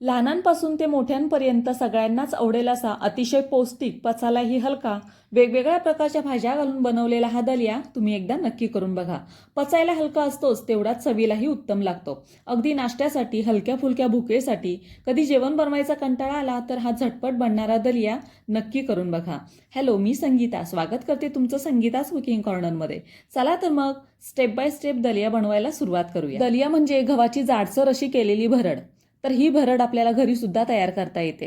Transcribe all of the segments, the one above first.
लहानांपासून ते मोठ्यांपर्यंत सगळ्यांनाच आवडेल असा अतिशय पौष्टिक पचायलाही हलका वेगवेगळ्या प्रकारच्या भाज्या घालून बनवलेला हा दलिया तुम्ही एकदा नक्की करून बघा. पचायला हलका असतोच तेवढाच चवीलाही उत्तम लागतो. अगदी नाश्त्यासाठी हलक्या फुलक्या भुकेसाठी कधी जेवण बनवायचा कंटाळा आला तर हा झटपट बनणारा दलिया नक्की करून बघा. हॅलो मी संगीता. स्वागत करते तुमचं संगीताच कुकिंग कॉर्नरमध्ये. चला तर मग स्टेप बाय स्टेप दलिया बनवायला सुरुवात करूया. दलिया म्हणजे गव्हाची जाडसर अशी केलेली भरड. तर ही भरड आपल्याला घरी सुद्धा तयार करता येते.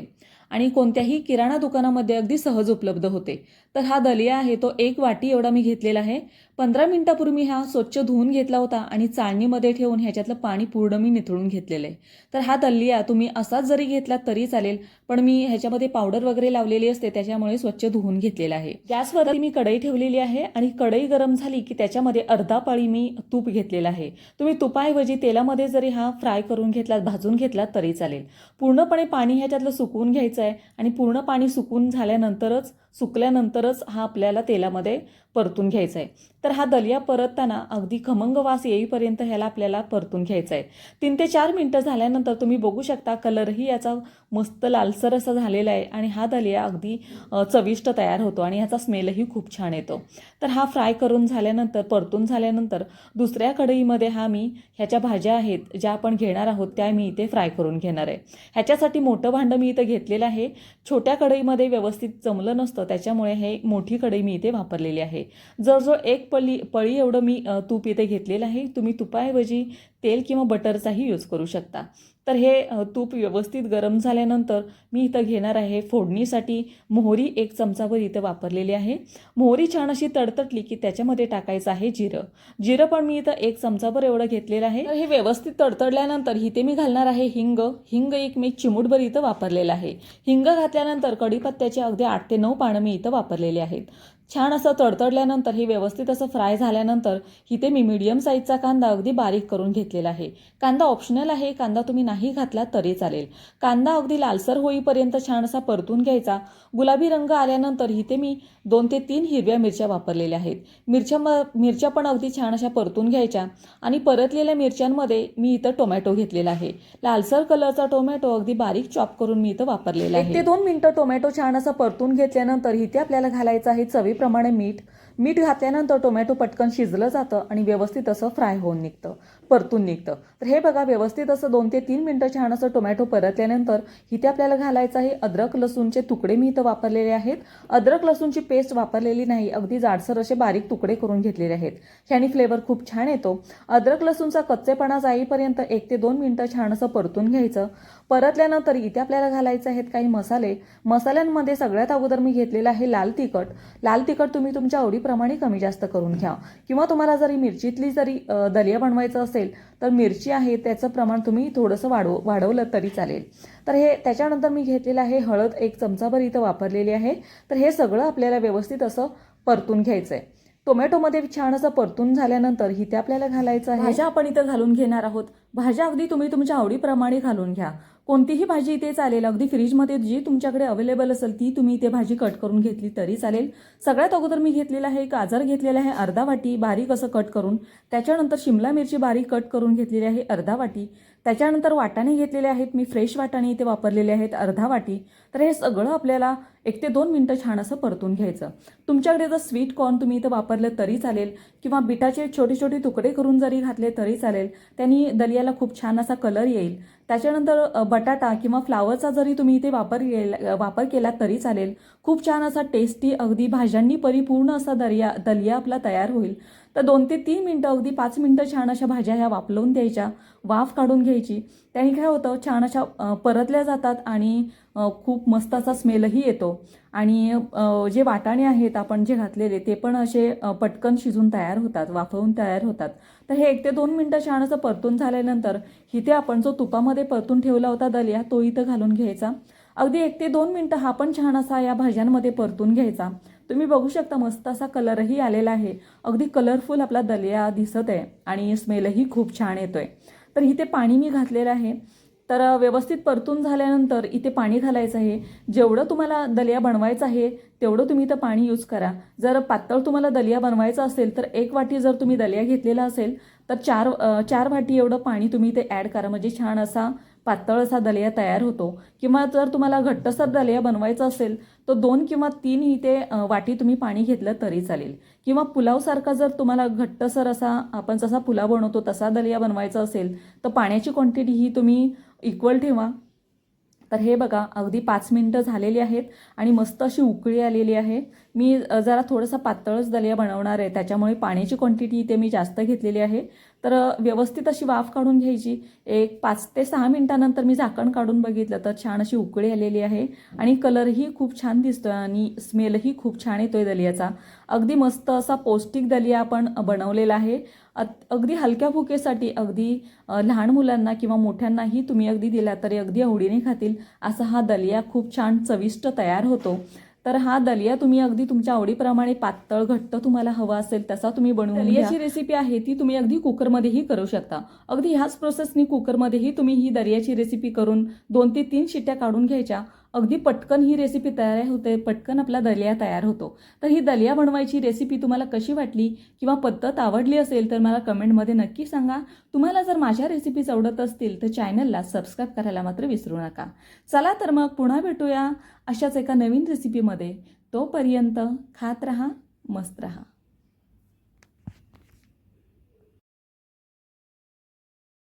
आणि कोणत्याही किराणा दुकानामध्ये अगदी सहज उपलब्ध होते. तर हा दलिया आहे तो एक वाटी एवढा मी घेतलेला आहे. पंधरा मिनिटापूर्वी मी हा स्वच्छ धुवून घेतला होता आणि चाळणीमध्ये ठेवून ह्याच्यातलं पाणी पूर्ण मी निथळून घेतलेलं आहे. तर हा दलिया तुम्ही असाच जरी घेतला तरी चालेल पण मी ह्याच्यामध्ये पावडर वगैरे लावलेली असते त्याच्यामुळे स्वच्छ धुवून घेतलेला आहे. गॅसवरती मी कढई ठेवलेली आहे आणि कढई गरम झाली की त्याच्यामध्ये अर्धा पाळी मी तूप घेतलेला आहे. तुम्ही तुपाऐवजी तेलामध्ये जरी हा फ्राय करून घेतला भाजून घेतला तरी चालेल. पूर्णपणे पाणी ह्याच्यातलं सुकवून घ्यायचं आहे आणि पूर्ण पाणी सुकून झाल्यानंतरच सुकल्यानंतरच हा आपल्याला तेलामध्ये परतून घ्यायचा आहे तर हा दलिया परतताना अगदी खमंग वास येईपर्यंत ह्याला आपल्याला परतून घ्यायचा आहे तीन ते चार मिनटं झाल्यानंतर तुम्ही बघू शकता कलरही याचा मस्त लालसर असा झालेला आहे आणि हा दलिया अगदी चविष्ट तयार होतो आणि ह्याचा स्मेलही खूप छान येतो. तर हा फ्राय करून झाल्यानंतर परतून झाल्यानंतर दुसऱ्या कढईमध्ये हा मी ह्याच्या भाज्या आहेत ज्या आपण घेणार आहोत त्या मी इथे फ्राय करून घेणार आहे. ह्याच्यासाठी मोठं भांडं मी इथं घेतलेलं आहे. छोट्या कढईमध्ये व्यवस्थित जमलं नसतं त्याच्यामुळे हे मोठी कढई मी इथे वापरलेली आहे. जवळजवळ एक पळी पळी एवढं मी तूप इथे घेतलेलं आहे तुम्ही तुपाऐवजी तेल किंवा बटरचाही यूज करू शकता. तर हे तूप व्यवस्थित गरम झाल्यानंतर मी इथं घेणार आहे फोडणीसाठी मोहरी एक चमचावर इथं वापरलेली आहे. मोहरी छान अशी तडतडली की त्याच्यामध्ये टाकायचं आहे जिरं. जिरं पण मी इथं एक चमचाभर एवढं घेतलेलं आहे. तर हे व्यवस्थित तडतडल्यानंतर इथे मी घालणार आहे हिंग. हिंग एक मी चिमूटभर इथं वापरलेलं आहे. हिंग घातल्यानंतर कढीपत्त्याचे अगदी आठ ते नऊ पानं मी इथं वापरलेले आहेत. छान असं तडतडल्यानंतर हे व्यवस्थित असं फ्राय झाल्यानंतर इथे मी मीडियम साईजचा कांदा अगदी बारीक करून घेतलेला आहे. कांदा ऑप्शनल आहे कांदा तुम्ही नाही घातला तरी चालेल. कांदा अगदी लालसर होईपर्यंत छान असा परतून घ्यायचा. गुलाबी रंग आल्यानंतर इथे मी दोन ते तीन हिरव्या मिरच्या वापरलेल्या आहेत. मिरच्या म- मिरच्या पण अगदी छान अशा परतून घ्यायच्या आणि परतलेल्या मिरच्यांमध्ये मी इथं टोमॅटो घेतलेला आहे. लालसर कलरचा टोमॅटो अगदी बारीक चॉप करून मी इथं वापरलेला आहे ते दोन मिनिटं टोमॅटो छान असं परतून घेतल्यानंतर इथे आपल्याला घालायचं आहे चवीप्रमाणे मीठ. मीठ घातल्यानंतर टोमॅटो पटकन शिजलं जातं आणि व्यवस्थित असं फ्राय होऊन निघतं. परतून निघतं. तर हे बघा व्यवस्थित असं दोन ते तीन मिनटं छान असं टोमॅटो परतल्यानंतर इथे आपल्याला घालायचं आहे अद्रक लसूणचे तुकडे. मी इथं वापरलेले आहेत. अद्रक लसूणची पेस्ट वापरलेली नाही. अगदी जाडसर असे बारीक तुकडे करून घेतलेले आहेत. ह्यानी फ्लेवर खूप छान येतो. अद्रक लसूणचा कच्चेपणा जाईपर्यंत एक ते दोन मिनटं छान असं परतून घ्यायचं. परतल्यानंतर इथे आपल्याला घालायचे आहेत काही मसाले. मसाल्यांमध्ये सगळ्यात अगोदर मी घेतलेलं आहे लाल तिखट. लाल तिखट तुम्ही तुमच्या आवडीप्रमाणे कमी जास्त करून घ्या. किंवा तुम्हाला जरी मिरचीतली जरी दलिया बनवायचं असेल तर मिरची आहे त्याचं प्रमाण तुम्ही थोडंसं वाढव वाढवलं तरी चालेल. तर हे त्याच्यानंतर मी घेतलेलं आहे हळद एक चमचाभर इथं वापरलेली आहे. तर हे सगळं आपल्याला व्यवस्थित असं परतून घ्यायचं आहे टोमॅटोमध्ये छान असं परतून झाल्यानंतर इथे आपल्याला घालायचं आहे. भाज्या आपण इथं घालून घेणार आहोत. भाज्या अगदी तुम्ही तुमच्या आवडीप्रमाणे घालून घ्या. कोणतीही भाजी इथे चालेल. अगदी फ्रीजमध्ये जी तुमच्याकडे अवेलेबल असेल ती तुम्ही इथे भाजी कट करून घेतली तरी चालेल. सगळ्यात अगोदर मी घेतलेलं आहे गाजर घेतलेलं आहे अर्धा वाटी बारीक असं कट करून. त्याच्यानंतर शिमला मिरची बारीक कट करून घेतलेली आहे अर्धा वाटी. त्याच्यानंतर वाटाणे घेतलेले आहेत मी फ्रेश वाटाणे इथे वापरलेले आहेत अर्धा वाटी. तर हे सगळं आपल्याला एक ते दोन मिनटं छान असं परतून घ्यायचं. तुमच्याकडे जर स्वीट कॉर्न तुम्ही इथं वापरलं तरी चालेल किंवा बिटाचे छोटे छोटे तुकडे करून जरी घातले तरी चालेल त्यांनी दलियाला खूप छान असा कलर येईल. त्याच्यानंतर बटाटा किंवा फ्लावरचा जरी तुम्ही इथे वापर केला वापर केला तरी चालेल. खूप छान असा टेस्टी अगदी भाज्यांनी परिपूर्ण असा दर्या दलिया आपला तयार होईल. तर दोन ते तीन मिनटं अगदी पाच मिनटं छान अशा भाज्या ह्या वापलवून द्यायच्या. वाफ काढून घ्यायची. त्याने काय होतं छान अशा परतल्या जातात आणि खूप मस्त असा स्मेलही येतो. आणि जे वाटाणे आहेत आपण जे घातलेले ते पण असे पटकन शिजून तयार होतात वाफवून तयार होतात. तर हे एक ते दोन मिनटं छान असं परतून झाल्यानंतर इथे आपण जो तुपामध्ये परतून ठेवला होता दलिया तो इथं घालून घ्यायचा. अगदी एक ते दोन मिनटं हा पण छान असा या भाज्यांमध्ये परतून घ्यायचा. तुम्ही बघू शकता मस्त असा कलरही आलेला आहे. अगदी कलरफुल आपला दलिया दिसत आहे आणि स्मेलही खूप छान येतो आहे तर इथे पाणी मी घातलेलं आहे. तर व्यवस्थित परतून झाल्यानंतर इथे पाणी घालायचं आहे. जेवढं तुम्हाला दलिया बनवायचं आहे तेवढं तुम्ही इथं पाणी यूज करा. जर पातळ तुम्हाला दलिया बनवायचा असेल तर एक वाटी जर तुम्ही दलिया घेतलेला असेल तर चार चार वाटी एवढं पाणी तुम्ही इथे ॲड करा. म्हणजे छान असा पातळ असा दलिया तयार होतो. किंवा जर तुम्हाला घट्टसर दलिया बनवायचा असेल तर दोन किंवा तीन ही ते वाटी तुम्ही पाणी घेतलं तरी चालेल. किंवा पुलावसारखा जर तुम्हाला घट्टसर असा आपण जसा पुलाव बनवतो तसा दलिया बनवायचा असेल तर पाण्याची क्वांटिटी ही तुम्ही इक्वल ठेवा. तर हे बघा अगदी पाच मिनटं झालेली आहेत आणि मस्त अशी उकळी आलेली आहे. मी जरा थोडंसं पातळच दलिया बनवणार आहे त्याच्यामुळे पाण्याची क्वांटिटी इथे मी जास्त घेतलेली आहे. तर व्यवस्थित अशी वाफ काढून घ्यायची. एक पाच ते सहा मिनटानंतर मी झाकण काढून बघितलं तर छान अशी उकळी आलेली आहे आणि कलरही खूप छान दिसतोय आणि स्मेलही खूप छान येतोय दलियाचा. अगदी मस्त असा पौष्टिक दलिया आपण बनवलेला आहे. अगदी हलक्या भुकेसाठी अगदी लहान मुलांना किंवा मोठ्यांनाही तुम्ही अगदी दिला तरी अगदी आवडीने खातील. असा हा दलिया खूप छान चविष्ट तयार होतो. तर हा दलिया तुम्ही अगदी तुमच्या आवडीप्रमाणे पातळ घट्ट तुम्हाला हवा असेल तसा तुम्ही बनवून दलियाची रेसिपी आहे ती तुम्ही अगदी कुकरमध्येही करू शकता. अगदी ह्याच प्रोसेसनी कुकरमध्येही तुम्ही ही दलियाची रेसिपी करून दोन ते तीन शिट्ट्या काढून घ्यायच्या. अगदी पटकन ही रेसिपी तयार होते पटकन आपला दलिया तयार होतो. तर ही दलिया बनवायची रेसिपी तुम्हाला कशी वाटली किंवा पद्धत आवडली असेल तर मला कमेंटमध्ये नक्की सांगा. तुम्हाला जर माझ्या रेसिपीज आवडत असतील तर चॅनलला सबस्क्राईब करायला मात्र विसरू नका. चला तर मग पुन्हा भेटूया अशाच एका नवीन रेसिपीमध्ये तोपर्यंत खात रहा मस्त रहा.